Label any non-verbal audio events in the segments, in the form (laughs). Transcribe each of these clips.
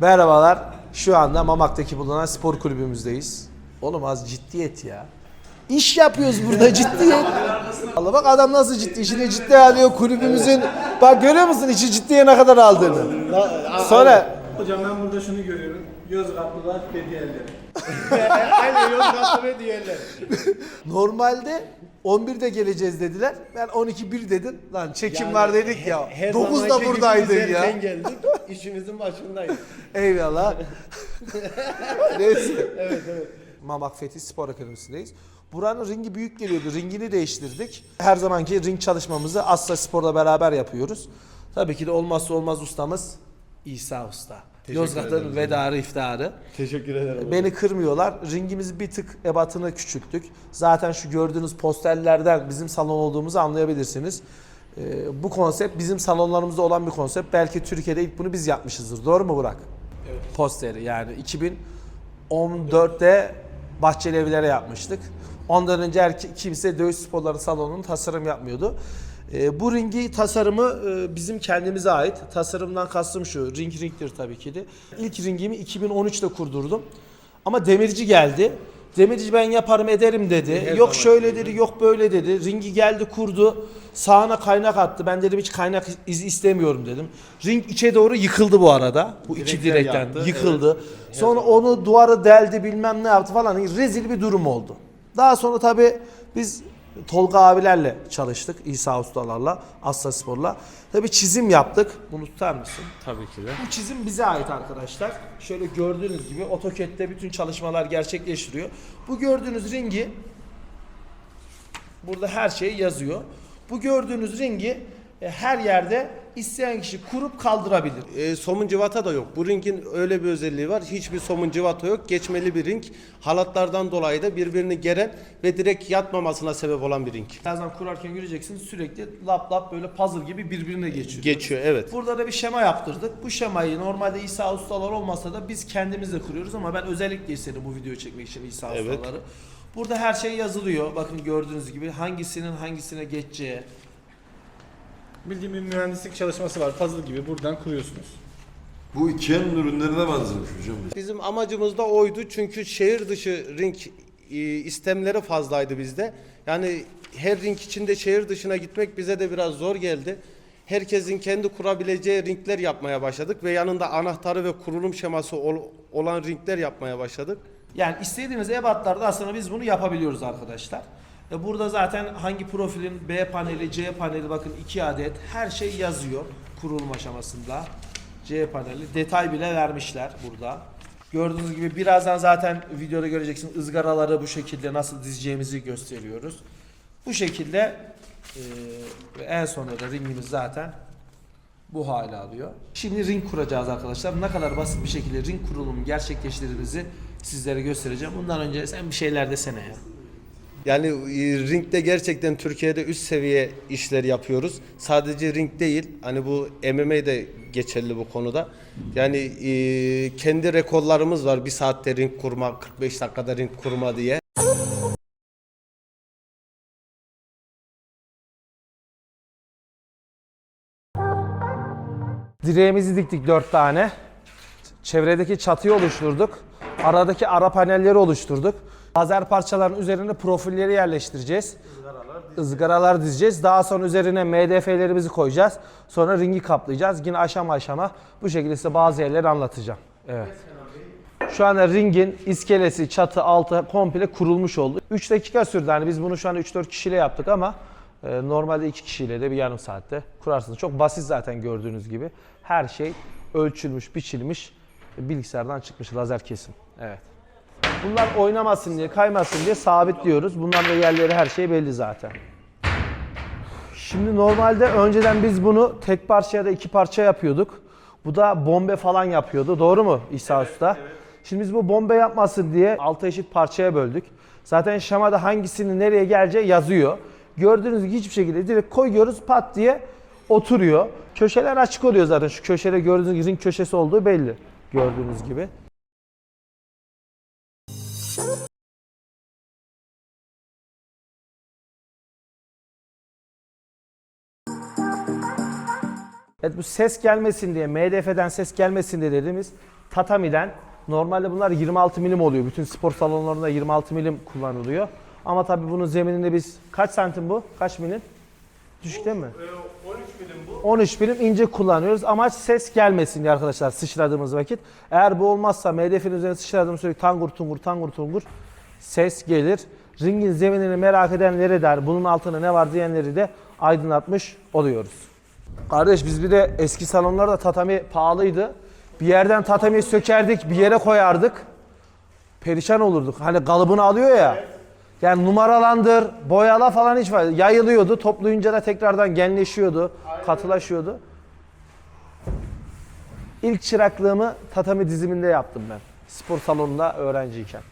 Merhabalar. Şu anda Mamak'taki bulunan spor kulübümüzdeyiz. Oğlum az ciddiyet ya. İş yapıyoruz burada ciddiyet. Allah bak adam nasıl ciddi. İşini ciddiye alıyor kulübümüzün. Bak görüyor musun işi ciddiye ne kadar aldığını. Sonra Hocam ben burada şunu görüyorum. Yozgatlılar hediyeleri. Aynen Yozgatlı ve diğerler. normalde 11'de geleceğiz dediler. Ben 12 1 dedim. Lan çekim Yani var dedik ya. her 9'da zamanki gibi buradaydın biz ya. erken geldik. İşimizin başındayız. Eyvallah. (laughs) Neyse. Evet evet. Mamak Fethi Spor Akademisi'ndeyiz. Buranın ringi büyük geliyordu. Ringini değiştirdik. Her zamanki ring çalışmamızı Asla Spor'la beraber yapıyoruz. Tabii ki de olmazsa olmaz ustamız İsa Usta. Yozgat'ın vedarı iftarı. Teşekkür ederim. Beni kırmıyorlar. Ringimizi bir tık ebatını küçülttük. Zaten şu gördüğünüz posterlerden bizim salon olduğumuzu anlayabilirsiniz. Ee, bu konsept bizim salonlarımızda olan bir konsept. Belki Türkiye'de ilk bunu biz yapmışızdır. Doğru mu Burak? Evet. Posteri yani 2014'te Bahçeli Evler'e yapmıştık. Ondan önce erke- kimse dövüş sporları salonunun tasarım yapmıyordu. Ee, bu ringi tasarımı e, bizim kendimize ait. Tasarımdan kastım şu. Ring ringdir tabii ki de. İlk ringimi 2013'te kurdurdum. Ama demirci geldi. Demirci ben yaparım ederim dedi. yok şöyle dedi, yok böyle dedi. Ringi geldi kurdu. Sağına kaynak attı. Ben dedim hiç kaynak izi istemiyorum dedim. Ring içe doğru yıkıldı bu arada. Bu iki Direkler direkten yaktı, yıkıldı. Sonra onu duvarı deldi bilmem ne yaptı falan. Rezil bir durum oldu. Daha sonra tabii biz Tolga abilerle çalıştık. İsa ustalarla, Asla Spor'la. Tabii çizim yaptık. Bunu tutar mısın? Tabii ki de. Bu çizim bize ait arkadaşlar. Şöyle gördüğünüz gibi AutoCAD'de bütün çalışmalar gerçekleştiriyor. Bu gördüğünüz ringi burada her şey yazıyor. Bu gördüğünüz ringi e, her yerde isteyen kişi kurup kaldırabilir. E, somun civata da yok. Bu ringin öyle bir özelliği var. Hiçbir somun civata yok. Geçmeli bir ring. Halatlardan dolayı da birbirini geren ve direkt yatmamasına sebep olan bir ring. Birazdan kurarken göreceksiniz sürekli lap lap böyle puzzle gibi birbirine geçiyor. Geçiyor evet. Burada da bir şema yaptırdık. Bu şemayı normalde İsa ustalar olmasa da biz kendimiz de kuruyoruz ama ben özellikle istedim bu videoyu çekmek için İsa Evet. ustaları. Burada her şey yazılıyor. Bakın gördüğünüz gibi hangisinin hangisine geçeceği. Bildiğim bir mühendislik çalışması var. Puzzle gibi buradan kuruyorsunuz. Bu Ikea'nın ürünlerine benzemiş hocam. Bizim amacımız da oydu çünkü şehir dışı ring e, istemleri fazlaydı bizde. Yani her ring içinde şehir dışına gitmek bize de biraz zor geldi. Herkesin kendi kurabileceği ringler yapmaya başladık ve yanında anahtarı ve kurulum şeması ol- olan ringler yapmaya başladık. Yani istediğiniz ebatlarda aslında biz bunu yapabiliyoruz arkadaşlar. E Burada zaten hangi profilin B paneli, C paneli bakın iki adet her şey yazıyor kurulum aşamasında. C paneli detay bile vermişler burada. Gördüğünüz gibi birazdan zaten videoda göreceksiniz ızgaraları bu şekilde nasıl dizeceğimizi gösteriyoruz. Bu şekilde e, en sonunda da ringimiz zaten bu hale alıyor. Şimdi ring kuracağız arkadaşlar. Ne kadar basit bir şekilde ring kurulumu gerçekleştirdiğimizi sizlere göstereceğim. Bundan önce sen bir şeyler desene ya. Yani e, ringde gerçekten Türkiye'de üst seviye işler yapıyoruz. Sadece ring değil, hani bu MMA de geçerli bu konuda. Yani e, kendi rekorlarımız var. Bir saatte ring kurma, 45 dakikada ring kurma diye. Direğimizi diktik dört tane. Çevredeki çatıyı oluşturduk. Aradaki ara panelleri oluşturduk. Lazer parçaların üzerine profilleri yerleştireceğiz. Izgaralar dizeceğiz. Daha sonra üzerine MDF'lerimizi koyacağız. Sonra ringi kaplayacağız. Yine aşama aşama bu şekilde size bazı yerleri anlatacağım. Evet. Şu anda ringin iskelesi, çatı, altı komple kurulmuş oldu. 3 dakika sürdü. Yani biz bunu şu an 3-4 kişiyle yaptık ama e, normalde 2 kişiyle de bir yarım saatte kurarsınız. Çok basit zaten gördüğünüz gibi. Her şey ölçülmüş, biçilmiş, bilgisayardan çıkmış lazer kesim. Evet. Bunlar oynamasın diye, kaymasın diye sabitliyoruz. Bunların da yerleri her şey belli zaten. Şimdi normalde önceden biz bunu tek parça ya da iki parça yapıyorduk. Bu da bombe falan yapıyordu. Doğru mu İsa Usta? Şimdi biz bu bombe yapmasın diye altı eşit parçaya böldük. Zaten şemada hangisinin nereye geleceği yazıyor. Gördüğünüz gibi hiçbir şekilde direkt koyuyoruz pat diye oturuyor. Köşeler açık oluyor zaten. Şu köşede gördüğünüz gibi köşesi olduğu belli. Gördüğünüz gibi. Evet bu ses gelmesin diye, MDF'den ses gelmesin diye dediğimiz tatamiden normalde bunlar 26 milim oluyor. Bütün spor salonlarında 26 milim kullanılıyor. Ama tabii bunun zemininde biz kaç santim bu? Kaç milim? Düşük değil mi? 13 milim ince kullanıyoruz. Amaç ses gelmesin diye arkadaşlar sıçradığımız vakit. Eğer bu olmazsa MDF'nin üzerine sıçradığımız sürekli tangur tungur tangur tungur ses gelir. Ringin zeminini merak edenleri der, bunun altında ne var diyenleri de aydınlatmış oluyoruz. Kardeş biz bir de eski salonlarda tatami pahalıydı. Bir yerden tatamiyi sökerdik, bir yere koyardık. Perişan olurduk. Hani kalıbını alıyor ya. Yani numaralandır, boyala falan hiç fayda. Yayılıyordu, toplayınca da tekrardan genleşiyordu, katılaşıyordu. İlk çıraklığımı tatami diziminde yaptım ben. Spor salonunda öğrenciyken.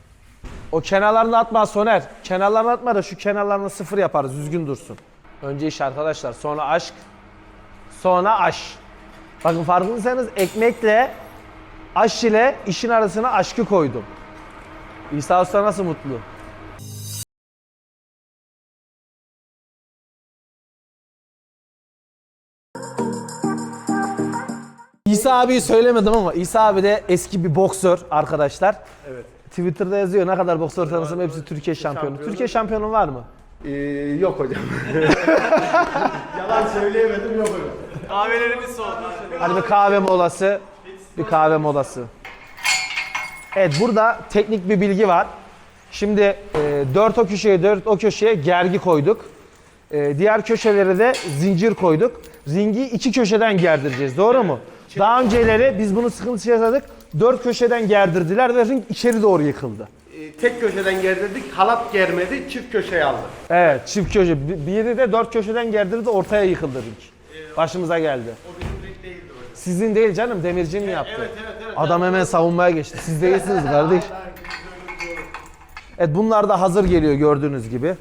O kenarlarını atma Soner. Kenarlarını atma da şu kenarlarını sıfır yaparız, düzgün dursun. Önce iş arkadaşlar, sonra aşk, sonra aş. Bakın farkındaysanız ekmekle, aş ile işin arasına aşkı koydum. İsa Usta nasıl mutlu? İsa abiyi söylemedim ama İsa abi de eski bir boksör arkadaşlar. Evet. Twitter'da yazıyor ne kadar boksör tanısam hepsi Türkiye şampiyonu. şampiyonu. Türkiye şampiyonu var mı? Ee, yok hocam. (laughs) Yalan söyleyemedim yok hocam. Kahvelerimiz soğudu. Hadi bir kahve molası. Bir kahve molası. Evet burada teknik bir bilgi var. Şimdi e, 4 o köşeye 4 o köşeye gergi koyduk. E, diğer köşelere de zincir koyduk. Ringi iki köşeden gerdireceğiz. Doğru mu? Daha önceleri biz bunu sıkıntı yaşadık. Dört köşeden gerdirdiler ve ring içeri doğru yıkıldı. Ee, tek köşeden gerdirdik, halat germedi, çift köşeye aldık. Evet çift köşe. Bir- Biri de dört köşeden gerdirdi ortaya yıkıldı ring. Başımıza geldi. Sizin değil canım demircinin yaptı. Adam hemen savunmaya geçti. Siz değilsiniz (laughs) kardeş. Evet bunlar da hazır geliyor gördüğünüz gibi.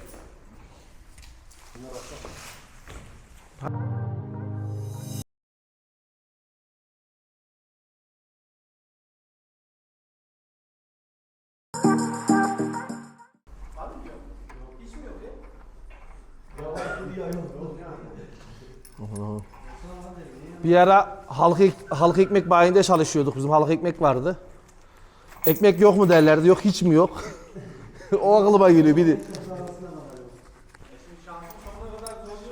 Bir ara halk, halk ekmek bayinde çalışıyorduk. Bizim halk ekmek vardı. Ekmek yok mu derlerdi. Yok hiç mi yok? (laughs) o aklıma geliyor bir de.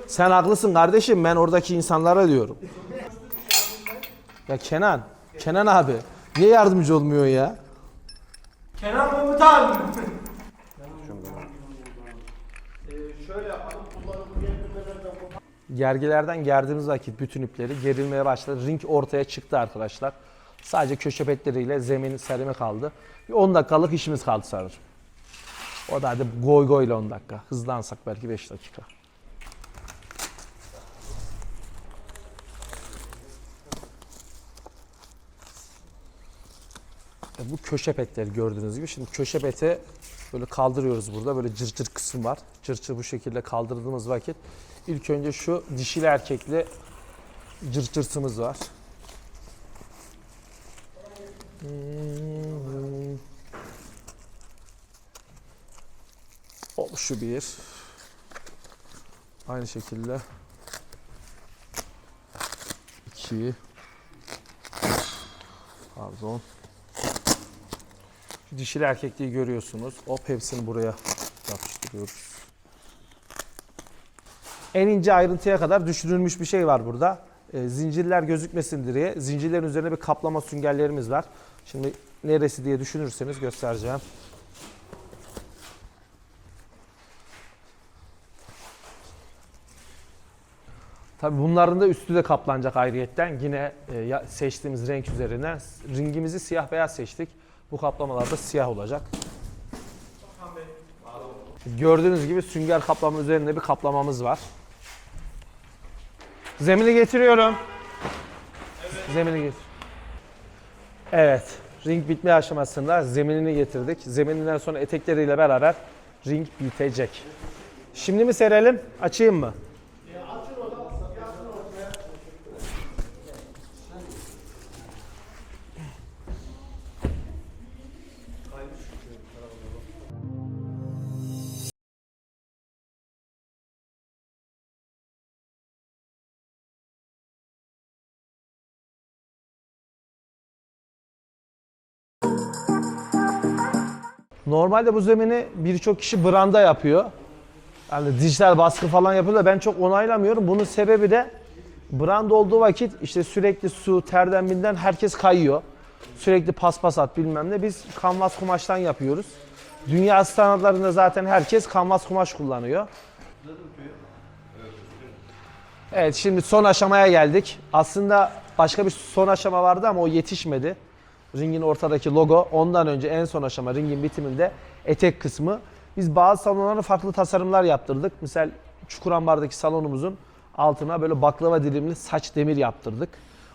Sen haklısın kardeşim. Ben oradaki insanlara diyorum. Ya Kenan. Kenan abi. Niye yardımcı olmuyor ya? Kenan Komutan. Gergilerden gerdiğimiz vakit bütün ipleri gerilmeye başladı. Ring ortaya çıktı arkadaşlar. Sadece köşe petleriyle zemin serimi kaldı. Bir 10 dakikalık işimiz kaldı sanırım. O da hadi goy goy ile 10 dakika. Hızlansak belki 5 dakika. E, Bu köşe petleri gördüğünüz gibi. Şimdi köşe peti böyle kaldırıyoruz burada. Böyle cır cır kısım var. Cır cır bu şekilde kaldırdığımız vakit ilk önce şu dişili erkekli cır cırsımız var. Hop şu bir. Aynı şekilde. iki. Pardon. Dişili erkekliği görüyorsunuz. Hop hepsini buraya yapıştırıyoruz. En ince ayrıntıya kadar düşünülmüş bir şey var burada. E, zincirler gözükmesin diye zincirlerin üzerine bir kaplama süngerlerimiz var. Şimdi neresi diye düşünürseniz göstereceğim. Tabii bunların da üstü de kaplanacak ayrıyetten. Yine e, seçtiğimiz renk üzerine ringimizi siyah beyaz seçtik. Bu kaplamalar da siyah olacak. Gördüğünüz gibi sünger kaplama üzerinde bir kaplamamız var. Zemini getiriyorum. Zemini getir. Evet. Ring bitme aşamasında zeminini getirdik. Zemininden sonra etekleriyle beraber ring bitecek. Şimdi mi serelim? Açayım mı? Normalde bu zemini birçok kişi branda yapıyor. Yani dijital baskı falan yapıyor da ben çok onaylamıyorum. Bunun sebebi de brand olduğu vakit işte sürekli su, terden binden herkes kayıyor. Sürekli paspas at bilmem ne. Biz kanvas kumaştan yapıyoruz. Dünya standartlarında zaten herkes kanvas kumaş kullanıyor. Evet şimdi son aşamaya geldik. Aslında başka bir son aşama vardı ama o yetişmedi. Ringin ortadaki logo ondan önce en son aşama ringin bitiminde etek kısmı. Biz bazı salonlara farklı tasarımlar yaptırdık. Misal Çukurambar'daki salonumuzun altına böyle baklava dilimli saç demir yaptırdık.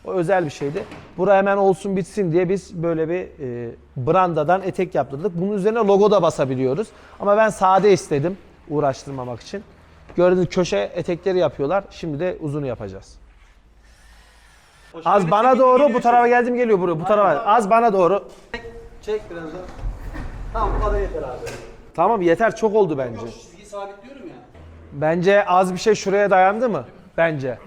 O özel bir şeydi. Bura hemen olsun bitsin diye biz böyle bir e, brandadan etek yaptırdık. Bunun üzerine logo da basabiliyoruz. Ama ben sade istedim uğraştırmamak için. Gördüğünüz köşe etekleri yapıyorlar. Şimdi de uzunu yapacağız. Az bana doğru bu tarafa geldim geliyor buraya bu tarafa. Az bana doğru. Çek biraz daha. Tamam bu kadar yeter abi. Tamam yeter çok oldu bence. Çizgiyi sabitliyorum ya. Bence az bir şey şuraya dayandı mı? Bence.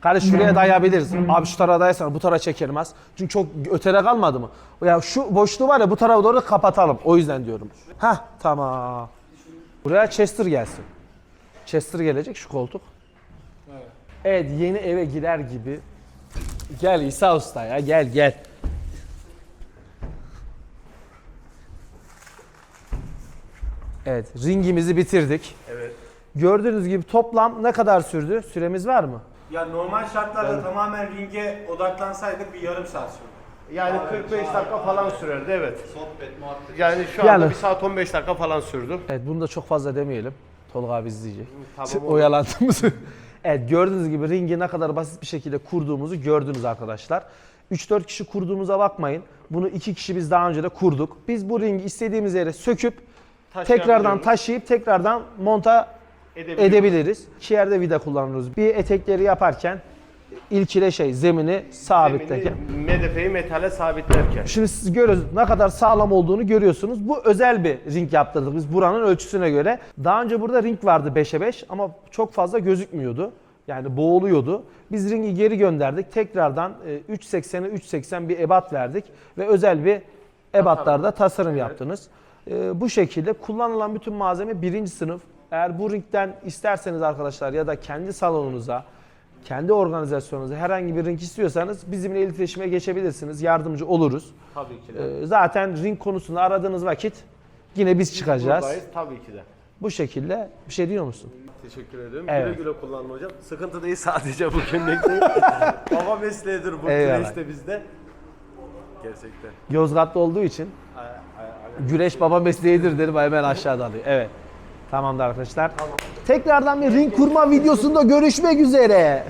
Kardeş şuraya dayayabiliriz. Abi şu tarafa dayasana bu tarafa çekelim az. Çünkü çok ötede kalmadı mı? Ya şu boşluğu var ya bu tarafa doğru kapatalım. O yüzden diyorum. Hah tamam. Buraya Chester gelsin. Chester gelecek şu koltuk. Evet yeni eve girer gibi. Gel İsa Usta ya gel gel. Evet ringimizi bitirdik. Evet. Gördüğünüz gibi toplam ne kadar sürdü? Süremiz var mı? Ya normal şartlarda tamamen ringe odaklansaydık bir yarım saat sürdü. Yani 45 dakika falan sürerdi evet. Sohbet, muhabbet. Yani şu Yani- anda 1 saat 15 dakika falan sürdü. Evet bunu da çok fazla demeyelim. Tolga abi izleyecek. Tamam, Oyalandığımızı. (laughs) (laughs) evet gördüğünüz gibi ringi ne kadar basit bir şekilde kurduğumuzu gördünüz arkadaşlar. 3-4 kişi kurduğumuza bakmayın. Bunu 2 kişi biz daha önce de kurduk. Biz bu ringi istediğimiz yere söküp tekrardan taşıyıp tekrardan monta edebiliriz. İki yerde vida kullanıyoruz. Bir etekleri yaparken ilk ile şey zemini sabitlerken. Medefeyi metale sabitlerken. Şimdi siz görüyorsunuz ne kadar sağlam olduğunu görüyorsunuz. Bu özel bir ring yaptırdık biz buranın ölçüsüne göre. Daha önce burada ring vardı 5'e 5 ama çok fazla gözükmüyordu. Yani boğuluyordu. Biz ringi geri gönderdik. Tekrardan e, 3.80'e 3.80 bir ebat verdik ve özel bir ebatlarda tasarım yaptınız. E, Bu şekilde kullanılan bütün malzeme birinci sınıf. Eğer bu ringden isterseniz arkadaşlar ya da kendi salonunuza kendi organizasyonunuza herhangi bir ring istiyorsanız bizimle iletişime geçebilirsiniz. Yardımcı oluruz. Tabii ki de. Ee, Zaten ring konusunda aradığınız vakit yine biz çıkacağız. Buradayız tabii ki de. Bu şekilde bir şey diyor musun? Teşekkür ederim. Evet. Güle güle kullanın hocam. Sıkıntı değil sadece bu değil. (laughs) Baba mesleğidir bu Eyvallah. güreşte bizde. Gerçekten. Yozgatlı olduğu için güreş baba mesleğidir derim hemen aşağıda alıyor. Evet. Tamamdır arkadaşlar. Tekrardan bir ring kurma videosunda görüşmek üzere.